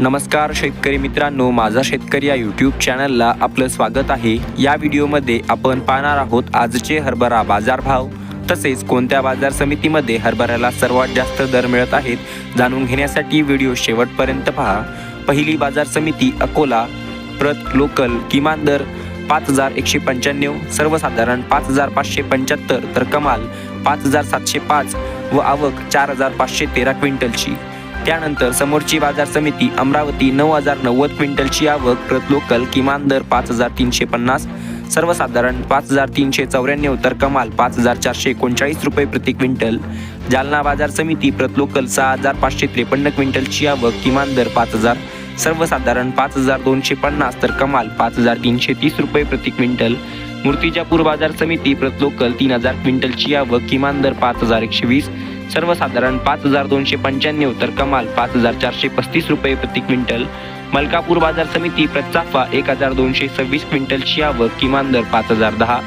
नमस्कार शेतकरी मित्रांनो माझा शेतकरी या यूट्यूब चॅनलला आपलं स्वागत आहे. या व्हिडिओमध्ये आपण पाहणार आहोत आजचे हरभरा बाजारभाव तसेच कोणत्या बाजार समितीमध्ये हरभऱ्याला सर्वात जास्त दर मिळत आहेत जाणून घेण्यासाठी व्हिडिओ शेवटपर्यंत पहा. पहिली बाजार समिती अकोला. प्रत लोकल किमान दर पाच हजार एकशे पंच्याण्णव सर्वसाधारण पाच हजार पाचशे पंच्याहत्तर तर कमाल पाच हजार सातशे पाच व आवक चार हजार पाचशे तेरा क्विंटलची. त्यानंतर समोरची बाजार समिती अमरावती नऊ हजार नव्वद क्विंटलची आवक प्रत लोकल किमान दर पाच हजार तीनशे पन्नास सर्वसाधारण पाच हजार तीनशे चौऱ्याण्णव तर कमाल पाच हजार चारशे एकोणचाळीस रुपये प्रति क्विंटल. जालना बाजार समिती प्रत लोकल सहा हजार पाचशे त्रेपन्न क्विंटलची आवक किमान दर पाच हजार सर्वसाधारण पाच हजार दोनशे पन्नास तर कमाल पाच हजार तीनशे तीस रुपये प्रति क्विंटल. मूर्तिजापूर बाजार समिती प्रत लोकल तीन हजार क्विंटलची आवक किमान दर पाच हजार एकशे वीस सर्वसाधारण पाच हजार दोनशे पंच्याण्णव तर कमाल पाच हजार चारशे पस्तीस रुपये प्रति क्विंटल. मलकापूर बाजार समिती प्रचाफा एक हजार दोनशे सव्वीस क्विंटलची आवक किमान दर पाच हजार दहा.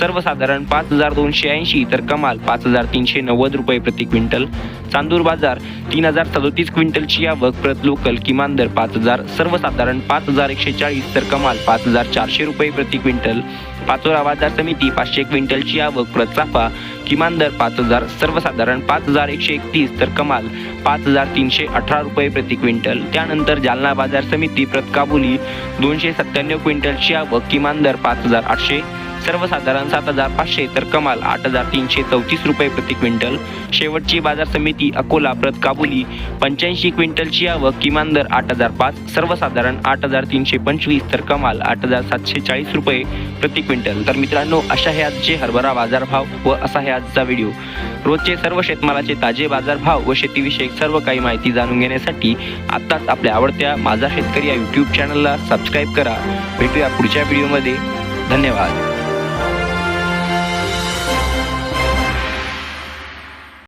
सर्वसाधारण पाच हजार दोनशे ऐंशी तर कमाल पाच हजार तीनशे नव्वद रुपये प्रति क्विंटल. चांदूर बाजार तीन हजार सदोतीस क्विंटलची आवक प्रत लोकल किमान दर पाच हजार. सर्वसाधारण पाच हजार एकशे चाळीस तर कमाल पाच हजार चारशे रुपये प्रति क्विंटल. पाचोरा बाजार समिती पाचशे क्विंटलची आवक प्रत चाफा किमान दर पाच हजार. सर्वसाधारण पाच हजार एकशे एकतीस तर कमाल पाच हजार तीनशे अठरा रुपये प्रति क्विंटल. त्यानंतर जालना बाजार समिती प्रत काबुली दोनशे सत्त्याण्णव क्विंटलची आवक किमान दर पाच हजार आठशे. सर्वसाधारण सात हजार पाचशे तर कमाल आठ हजार तीनशे चौतीस रुपये प्रति क्विंटल. शेवटची बाजार समिती अकोला प्रत काबुली. पंच्याऐंशी क्विंटलची आवक किमान दर आठ हजार पाच सर्वसाधारण आठ हजार तीनशे पंचवीस तर कमाल आठ हजार सातशे चाळीस रुपये प्रति क्विंटल. तर मित्रांनो अशा हे आजचे हरभरा बाजारभाव व असा हे आजचा व्हिडिओ. रोजचे सर्व शेतमालाचे ताजे बाजारभाव व शेतीविषयक सर्व काही माहिती जाणून घेण्यासाठी आत्ताच आपल्या आवडत्या माझा शेतकरी या यूट्यूब चॅनलला सबस्क्राईब करा. भेटूया पुढच्या व्हिडिओमध्ये धन्यवाद.